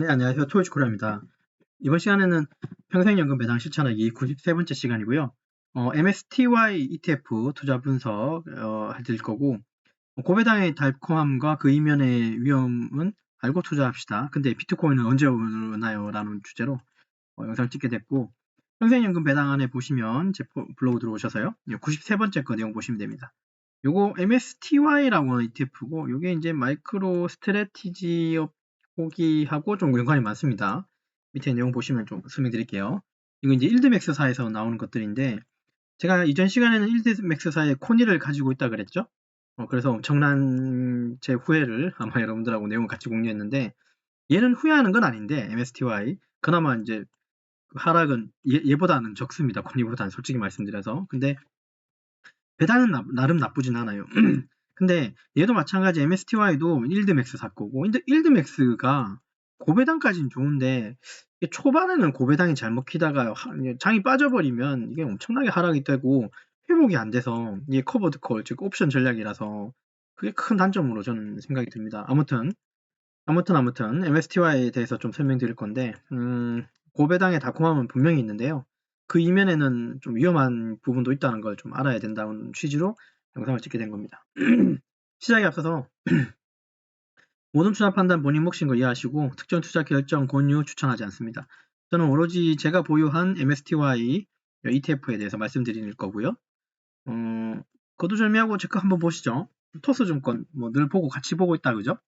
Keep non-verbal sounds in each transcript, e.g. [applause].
네, 안녕하세요. 토요치코라입니다. 이번 시간에는 평생연금 배당 실천하기 93번째 시간이고요. 어, MSTY ETF 투자 분석 어, 해드릴 거고 고배당의 달콤함과 그 이면의 위험은 알고 투자합시다. 근데 비트코인은 언제 오나요? 라는 주제로 어, 영상을 찍게 됐고 평생연금 배당 안에 보시면 제 블로그 들어오셔서요. 93번째 거 내용 보시면 됩니다. 요거 MSTY라고 하는 ETF고 요게 이제 마이크로 스트레티지 업 포기하고 좀 연관이 많습니다. 밑에 내용 보시면 좀 설명드릴게요. 이거 이제 일드맥스사에서 나오는 것들인데 제가 이전 시간에는 일드맥스사의 코니를 가지고 있다 그랬죠. 어, 그래서 엄청난 제 후회를 아마 [laughs] 여러분들하고 내용을 같이 공유했는데 얘는 후회하는 건 아닌데 MSTY 그나마 이제 하락은 얘, 보다는 적습니다. 코니보다는 솔직히 말씀드려서 근데 배당은 나, 름 나쁘진 않아요. [clears throat] 근데 얘도 마찬가지 MSTY도 1드맥스 샀고 1드맥스가 고배당까지는 좋은데 초반에는 고배당이 잘 먹히다가 장이 빠져버리면 이게 엄청나게 하락이 되고 회복이 안 돼서 이게 커버드 콜, 즉 옵션 전략이라서 그게 큰 단점으로 저는 생각이 듭니다. 아무튼 아무튼 아무튼 MSTY에 대해서 좀 설명드릴 건데 음, 고배당의 달콤함은 분명히 있는데요. 그 이면에는 좀 위험한 부분도 있다는 걸 좀 알아야 된다는 취지로 영상을 찍게 된 겁니다. [clears throat] 시작에 앞서서 [clears throat] 모든 투자 판단 본인 몫인 거 이해하시고 특정 투자 결정 권유 추천하지 않습니다. 저는 오로지 제가 보유한 MSTY ETF에 대해서 말씀드릴 거고요. 어, 거두절미하고 체크 한번 보시죠. 토스증권 뭐 늘 보고 같이 보고 있다 그죠?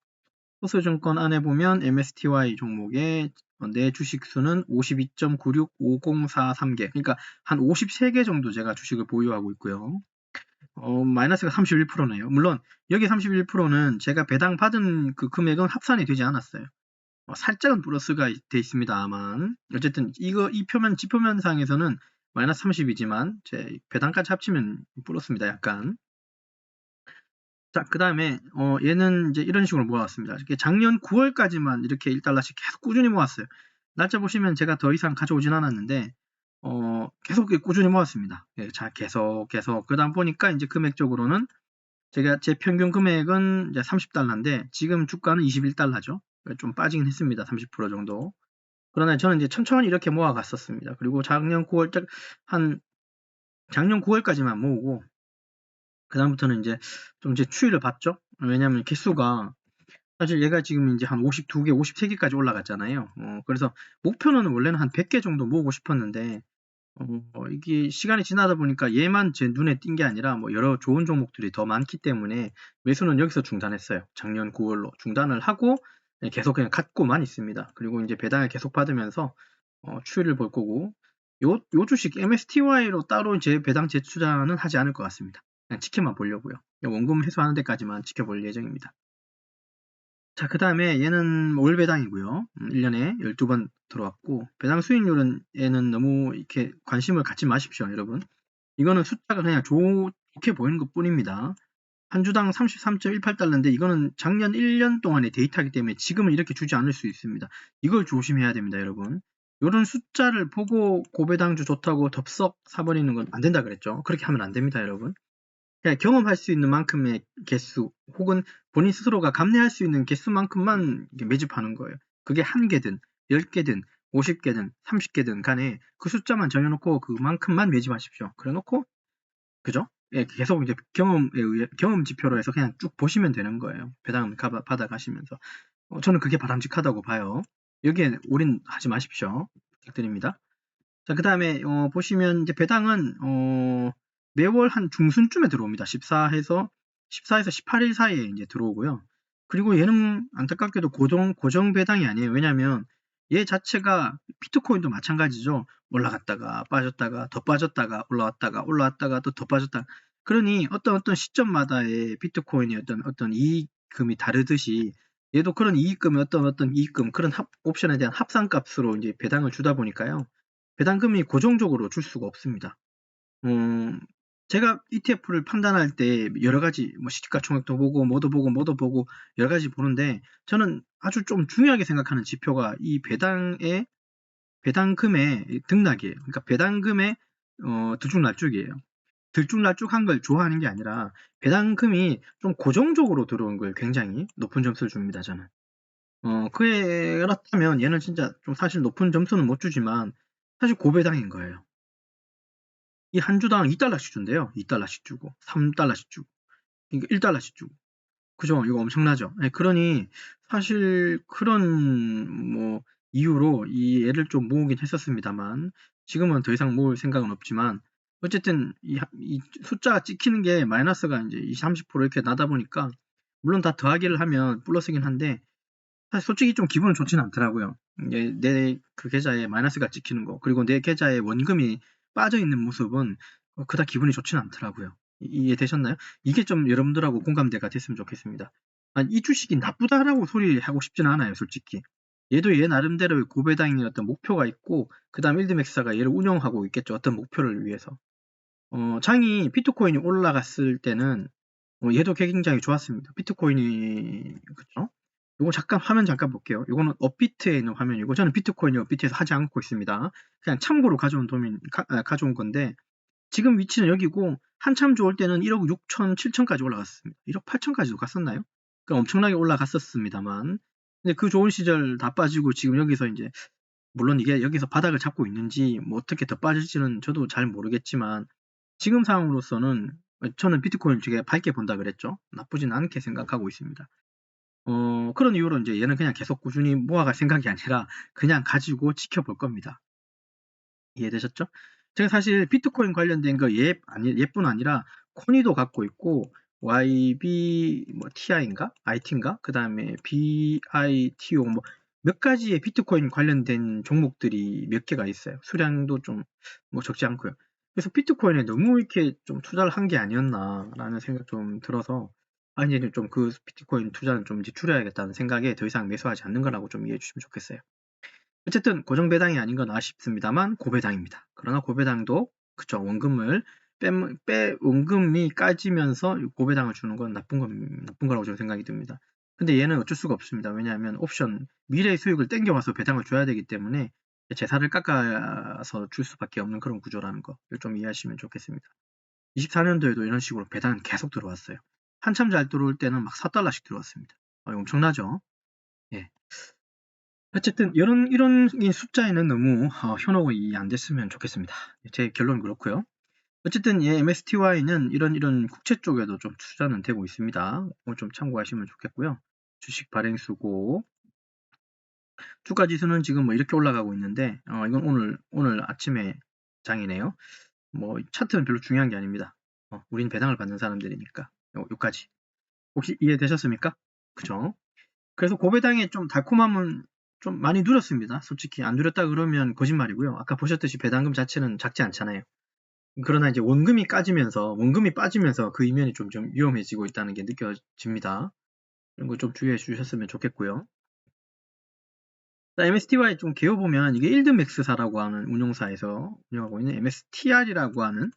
토스증권 안에 보면 MSTY 종목의 내 주식 수는 52.965043개 그러니까 한 53개 정도 제가 주식을 보유하고 있고요. 어, 마이너스가 31%네요. 물론 여기 31%는 제가 배당 받은 그 금액은 합산이 되지 않았어요. 어, 살짝은 플러스가 돼 있습니다만 어쨌든 이거 이 표면 지표면상에서는 마이너스 30이지만 제 배당까지 합치면 플러스입니다. 약간. 자, 그 다음에 어, 얘는 이제 이런 식으로 모아왔습니다. 작년 9월까지만 이렇게 1달러씩 계속 꾸준히 모았어요. 날짜 보시면 제가 더 이상 가져오진 않았는데 어, 계속 꾸준히 모았습니다. 예, 자, 계속, 계속. 그 다음 보니까 이제 금액적으로는 제가 제 평균 금액은 이제 30달러인데 지금 주가는 21달러죠. 좀 빠지긴 했습니다. 30% 정도. 그러나 저는 이제 천천히 이렇게 모아 갔었습니다. 그리고 작년 9월, 한, 작년 9월까지만 모으고, 그다음부터는 이제 좀 이제 추이를 봤죠. 왜냐하면 개수가 사실 얘가 지금 이제 한 52개, 53개까지 올라갔잖아요. 어, 그래서 목표는 원래는 한 100개 정도 모으고 싶었는데 어, 이게 시간이 지나다 보니까 얘만 제 눈에 띈 게 아니라 뭐 여러 좋은 종목들이 더 많기 때문에 매수는 여기서 중단했어요. 작년 9월로 중단을 하고 계속 그냥 갖고만 있습니다. 그리고 이제 배당을 계속 받으면서 어, 추이를 볼 거고 요, 요 주식 MSTY로 따로 이제 배당 재투자는 하지 않을 것 같습니다. 그냥 지켜만 보려고요. 원금 회수하는 데까지만 지켜볼 예정입니다. 자, 그 다음에 얘는 올 배당이고요. 1년에 음, 12번 들어왔고, 배당 수익률은 얘는 너무 이렇게 관심을 갖지 마십시오, 여러분. 이거는 숫자가 그냥 좋게 보이는 것 뿐입니다. 한 주당 33.18달러인데 이거는 작년 1년 동안의 데이터이기 때문에 지금은 이렇게 주지 않을 수 있습니다. 이걸 조심해야 됩니다, 여러분. 이런 숫자를 보고 고배당주 좋다고 덥석 사버리는 건 안 된다 그랬죠. 그렇게 하면 안 됩니다, 여러분. 그냥 경험할 수 있는 만큼의 개수 혹은 본인 스스로가 감내할 수 있는 개수만큼만 매집하는 거예요. 그게 한 개든 열 개든 50개든 30개든 간에 그 숫자만 정해놓고 그만큼만 매집하십시오. 그래놓고 그죠? 예, 계속 이제 경험에 의해 경험 지표로 해서 그냥 쭉 보시면 되는 거예요. 배당 받아 가시면서 어, 저는 그게 바람직하다고 봐요. 여기에 올인 하지 마십시오. 부탁드립니다. 자, 그 다음에 어, 보시면 이제 배당은 어, 매월 한 중순쯤에 들어옵니다. 14에서 14에서 18일 사이에 이제 들어오고요. 그리고 얘는 안타깝게도 고정 고정 배당이 아니에요. 왜냐하면 얘 자체가 비트코인도 마찬가지죠. 올라갔다가 빠졌다가 더 빠졌다가 올라왔다가 올라왔다가 또 더 빠졌다. 그러니 어떤 어떤 시점마다의 비트코인의 어떤 어떤 이익금이 다르듯이 얘도 그런 이익금이 어떤 어떤 이익금 그런 합, 옵션에 대한 합산값으로 이제 배당을 주다 보니까요. 배당금이 고정적으로 줄 수가 없습니다. 음, 제가 ETF를 판단할 때 여러 가지 뭐 시가총액도 보고 뭐도 보고 뭐도 보고 여러 가지 보는데 저는 아주 좀 중요하게 생각하는 지표가 이 배당의 배당금의 등락이에요. 그러니까 배당금의 어, 들쭉날쭉이에요. 들쭉날쭉한 걸 좋아하는 게 아니라 배당금이 좀 고정적으로 들어온 걸 굉장히 높은 점수를 줍니다. 저는. 어, 그렇다면 얘는 진짜 좀 사실 높은 점수는 못 주지만 사실 고배당인 거예요. 이 한 주당 2달러씩 준대요. 2달러씩 주고 3달러씩 주고 그러니까 1달러씩 주고 그죠? 이거 엄청나죠? 네, 그러니 사실 그런 뭐 이유로 이 애를 좀 모으긴 했었습니다만 지금은 더 이상 모을 생각은 없지만 어쨌든 이, 이 숫자가 찍히는 게 마이너스가 이제 20, 30% 이렇게 나다 보니까 물론 다 더하기를 하면 플러스긴 한데 사실 솔직히 좀 기분은 좋지는 않더라고요. 내그 계좌에 마이너스가 찍히는 거 그리고 내 계좌에 원금이 빠져 있는 모습은 그닥 기분이 좋지는 않더라고요. 이해되셨나요? 이게 좀 여러분들하고 공감대가 됐으면 좋겠습니다. 이 주식이 나쁘다라고 소리하고 싶지는 않아요, 솔직히. 얘도 얘 나름대로의 고배당의 어떤 목표가 있고, 그 다음 일드맥스가 얘를 운영하고 있겠죠. 어떤 목표를 위해서. 어, 장이 비트코인이 올라갔을 때는 어, 얘도 굉장히 좋았습니다. 비트코인이 그죠? 이거 잠깐 화면 잠깐 볼게요. 이거는 업비트에 있는 화면이고 저는 비트코인이 업비트에서 하지 않고 있습니다. 그냥 참고로 가져온 도면 가, 아, 가져온 건데 지금 위치는 여기고 한참 좋을 때는 1억 6천, 7천까지 올라갔습니다. 1억 8천까지도 갔었나요? 그러니까 엄청나게 올라갔었습니다만 근데 그 좋은 시절 다 빠지고 지금 여기서 이제 물론 이게 여기서 바닥을 잡고 있는지 뭐 어떻게 더 빠질지는 저도 잘 모르겠지만 지금 상황으로서는 저는 비트코인 되게 밝게 본다 그랬죠. 나쁘진 않게 생각하고 있습니다. 어, 그런 이유로 이제 얘는 그냥 계속 꾸준히 모아갈 생각이 아니라 그냥 가지고 지켜볼 겁니다. 이해되셨죠? 제가 사실 비트코인 관련된 거 얘, 아니, 얘뿐 아니라 코니도 갖고 있고 YB 뭐 TI인가? IT인가? 그 다음에 BITO 뭐 몇 가지의 비트코인 관련된 종목들이 몇 개가 있어요. 수량도 좀 뭐 적지 않고요. 그래서 비트코인에 너무 이렇게 좀 투자를 한 게 아니었나라는 생각 좀 들어서 아 이제 좀 그 비트코인 투자는 좀 이제 줄여야겠다는 생각에 더 이상 매수하지 않는 거라고 좀 이해해 주시면 좋겠어요. 어쨌든 고정 배당이 아닌 건 아쉽습니다만 고배당입니다. 그러나 고배당도 그쵸 원금을 빼, 빼 원금이 까지면서 고배당을 주는 건 나쁜 건 나쁜 거라고 저는 생각이 듭니다. 근데 얘는 어쩔 수가 없습니다. 왜냐하면 옵션 미래의 수익을 땡겨와서 배당을 줘야 되기 때문에 재산을 깎아서 줄 수밖에 없는 그런 구조라는 거 좀 이해하시면 좋겠습니다. 24년도에도 이런 식으로 배당은 계속 들어왔어요. 한참 잘 들어올 때는 막 4달러씩 들어왔습니다. 어, 엄청나죠? 예. 어쨌든 이런 이런 숫자에는 너무 어, 현혹이 안 됐으면 좋겠습니다. 제 결론은 그렇고요. 어쨌든 예, MSTY는 이런 이런 국채 쪽에도 좀 투자는 되고 있습니다. 좀 참고하시면 좋겠고요. 주식 발행 수고 주가 지수는 지금 뭐 이렇게 올라가고 있는데 어, 이건 오늘 오늘 아침에 장이네요. 뭐 차트는 별로 중요한 게 아닙니다. 어, 우린 배당을 받는 사람들이니까 요, 요까지 혹시 이해되셨습니까? 그죠? 그래서 고배당의 좀 달콤함은 좀 많이 누렸습니다. 솔직히 안 누렸다 그러면 거짓말이고요. 아까 보셨듯이 배당금 자체는 작지 않잖아요. 그러나 이제 원금이 까지면서 원금이 빠지면서 그 이면이 좀, 좀 위험해지고 있다는 게 느껴집니다. 이런 거 좀 주의해 주셨으면 좋겠고요. MSTY 좀 개어보면 이게 일드맥스사라고 하는 운용사에서 운영하고 있는 MSTR이라고 하는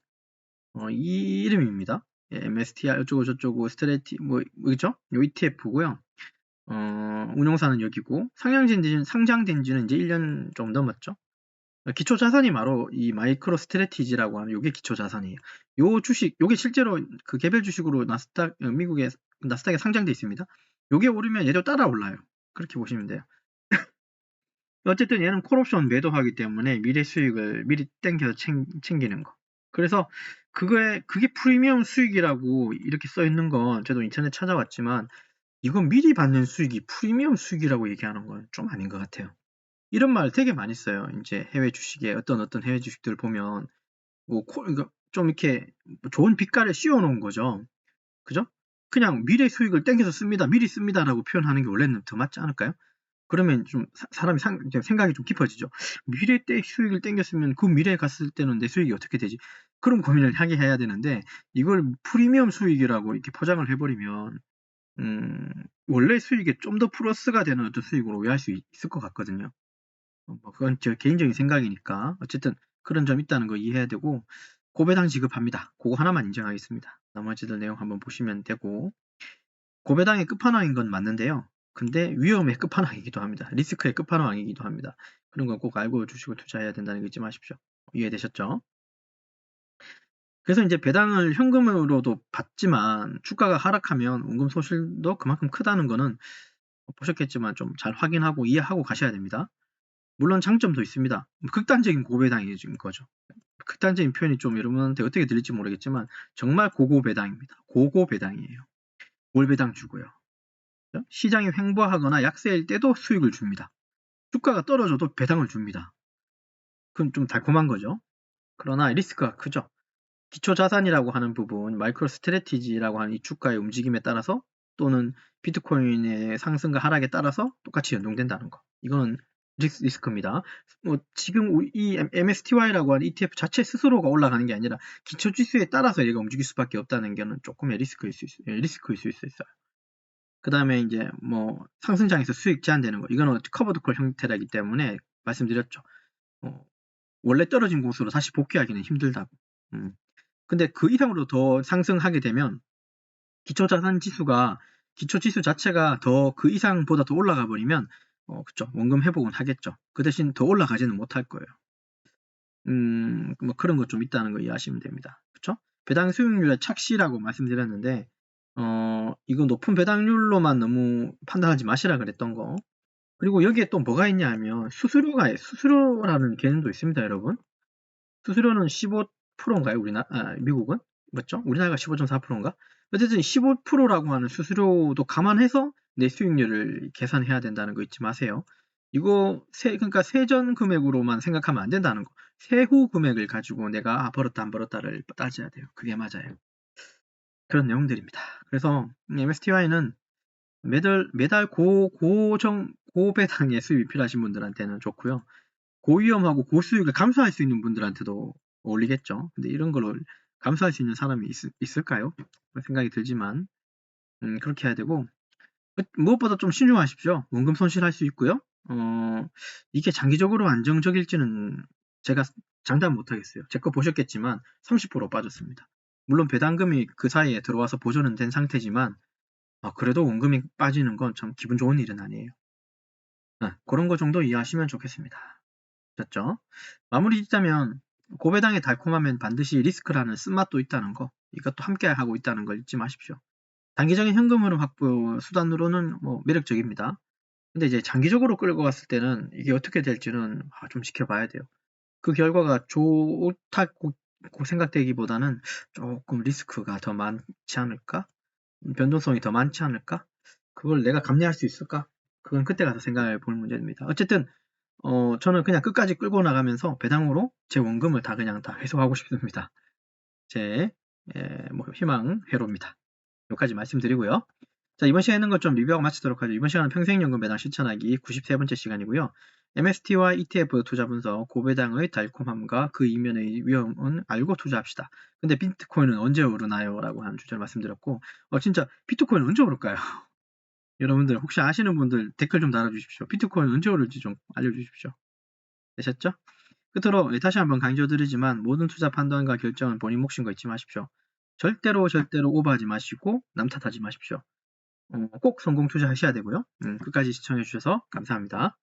어, 이 이름입니다. 예, MSTR 어쩌고 저쩌고 스트레티 뭐 뭐죠? 요 ETF고요. 어, 운용사는 여기고 상장된 지는 상장된 지는 이제 1년 좀 넘었죠. 기초 자산이 바로 이 마이크로 스트레티지라고 하는 요게 기초 자산이에요. 요 주식 요게 실제로 그 개별 주식으로 나스닥 어, 미국의 나스닥에 상장돼 있습니다. 요게 오르면 얘도 따라 올라요. 그렇게 보시면 돼요. [laughs] 어쨌든 얘는 콜옵션 매도하기 때문에 미래 수익을 미리 땡겨서 챙, 챙기는 거. 그래서 그거에 그게 프리미엄 수익이라고 이렇게 써 있는 건 저도 인터넷 찾아왔지만 이건 미리 받는 수익이 프리미엄 수익이라고 얘기하는 건 좀 아닌 것 같아요. 이런 말 되게 많이 써요. 이제 해외 주식에 어떤 어떤 해외 주식들 보면 뭐 그러니까 좀 이렇게 좋은 빛깔을 씌워 놓은 거죠. 그죠? 그냥 미래 수익을 땡겨서 씁니다. 미리 씁니다라고 표현하는 게 원래는 더 맞지 않을까요? 그러면 좀 사람이 상, 생각이 좀 깊어지죠. 미래 때 수익을 땡겼으면 그 미래에 갔을 때는 내 수익이 어떻게 되지? 그런 고민을 하게 해야 되는데 이걸 프리미엄 수익이라고 이렇게 포장을 해버리면 음, 원래 수익에 좀 더 플러스가 되는 어떤 수익으로 오해할 수 있을 것 같거든요. 어, 뭐 그건 제 개인적인 생각이니까 어쨌든 그런 점 있다는 거 이해해야 되고 고배당 지급합니다. 그거 하나만 인정하겠습니다. 나머지들 내용 한번 보시면 되고 고배당의 끝판왕인 건 맞는데요. 근데 위험의 끝판왕이기도 합니다. 리스크의 끝판왕이기도 합니다. 그런 거꼭 알고 주식을 투자해야 된다는 거 잊지 마십시오. 이해되셨죠? 그래서 이제 배당을 현금으로도 받지만 주가가 하락하면 원금 소실도 그만큼 크다는 거는 보셨겠지만 좀 잘 확인하고 이해하고 가셔야 됩니다. 물론 장점도 있습니다. 극단적인 고배당인 거죠. 극단적인 표현이 좀 여러분한테 어떻게 들릴지 모르겠지만 정말 고고배당입니다. 고고배당이에요. 월배당 주고요. 시장이 횡보하거나 약세일 때도 수익을 줍니다. 주가가 떨어져도 배당을 줍니다. 그건 좀 달콤한 거죠. 그러나 리스크가 크죠. 기초 자산이라고 하는 부분, 마이크로 스트레티지라고 하는 이 주가의 움직임에 따라서 또는 비트코인의 상승과 하락에 따라서 똑같이 연동된다는 거. 이거는 리스크입니다. 뭐 지금 이 MSTY라고 하는 ETF 자체 스스로가 올라가는 게 아니라 기초 지수에 따라서 얘가 움직일 수밖에 없다는 게는 조금의 리스크일 수. 예, 리스크일 수 있어요. 그 다음에 이제 뭐 상승장에서 수익 제한되는 거 이거는 커버드 콜 형태라기 때문에 말씀드렸죠. 어, 원래 떨어진 곳으로 다시 복귀하기는 힘들다고. 음. 근데 그 이상으로 더 상승하게 되면 기초자산 지수가 기초 지수 자체가 더 그 이상보다 더 올라가 버리면 어, 그쵸. 원금 회복은 하겠죠. 그 대신 더 올라가지는 못할 거예요. 음, 뭐 그런 것 좀 있다는 거 이해하시면 됩니다. 그쵸? 배당 수익률의 착시라고 말씀드렸는데, 어, 이거 높은 배당률로만 너무 판단하지 마시라 그랬던 거. 그리고 여기에 또 뭐가 있냐 하면 수수료가, 수수료라는 개념도 있습니다, 여러분. 수수료는 15%인가요? 우리나, 아, 미국은? 맞죠? 우리나라가 15.4%인가? 어쨌든 15%라고 하는 수수료도 감안해서 내 수익률을 계산해야 된다는 거 잊지 마세요. 이거 세, 그러니까 세전 금액으로만 생각하면 안 된다는 거. 세후 금액을 가지고 내가 아, 벌었다 안 벌었다를 따져야 돼요. 그게 맞아요. 그런 내용들입니다. 그래서 MSTY는 매달 매달 고 고정 고배당의 수입이 필요하신 분들한테는 좋고요. 고위험하고 고수익을 감수할 수 있는 분들한테도 어울리겠죠. 근데 이런 걸 감수할 수 있는 사람이 있, 을까요 생각이 들지만 음, 그렇게 해야 되고 무엇보다 좀 신중하십시오. 원금 손실할 수 있고요. 어, 이게 장기적으로 안정적일지는 제가 장담 못하겠어요. 제 거 보셨겠지만 30% 빠졌습니다. 물론 배당금이 그 사이에 들어와서 보존은 된 상태지만 어, 그래도 원금이 빠지는 건 참 기분 좋은 일은 아니에요. 네, 그런 거 정도 이해하시면 좋겠습니다. 됐죠? 마무리 짓자면 고배당의 달콤하면 반드시 리스크라는 쓴맛도 있다는 거 이것도 함께 하고 있다는 걸 잊지 마십시오. 단기적인 현금 흐름 확보 수단으로는 뭐 매력적입니다. 근데 이제 장기적으로 끌고 갔을 때는 이게 어떻게 될지는 아, 좀 지켜봐야 돼요. 그 결과가 좋다고 생각되기보다는 조금 리스크가 더 많지 않을까? 변동성이 더 많지 않을까? 그걸 내가 감내할 수 있을까? 그건 그때 가서 생각해 볼 문제입니다. 어쨌든 어, 저는 그냥 끝까지 끌고 나가면서 배당으로 제 원금을 다 그냥 다 회수하고 싶습니다. 제 예, 뭐 희망 회로입니다. 여기까지 말씀드리고요. 자, 이번 시간에는 것 좀 리뷰하고 마치도록 하죠. 이번 시간은 평생연금 배당 실천하기 93번째 시간이고요. MST와 ETF 투자 분석, 고배당의 달콤함과 그 이면의 위험은 알고 투자합시다. 근데 비트코인은 언제 오르나요? 라고 하는 주제를 말씀드렸고, 어, 진짜 비트코인은 언제 오를까요? [laughs] 여러분들 혹시 아시는 분들 댓글 좀 달아주십시오. 비트코인 언제 오를지 좀 알려주십시오. 되셨죠? 끝으로 다시 한번 강조드리지만 모든 투자 판단과 결정은 본인 몫인 거 잊지 마십시오. 절대로 절대로 오버하지 마시고 남 탓하지 마십시오. 어, 꼭 성공 투자하셔야 되고요. 음, 끝까지 시청해 주셔서 감사합니다.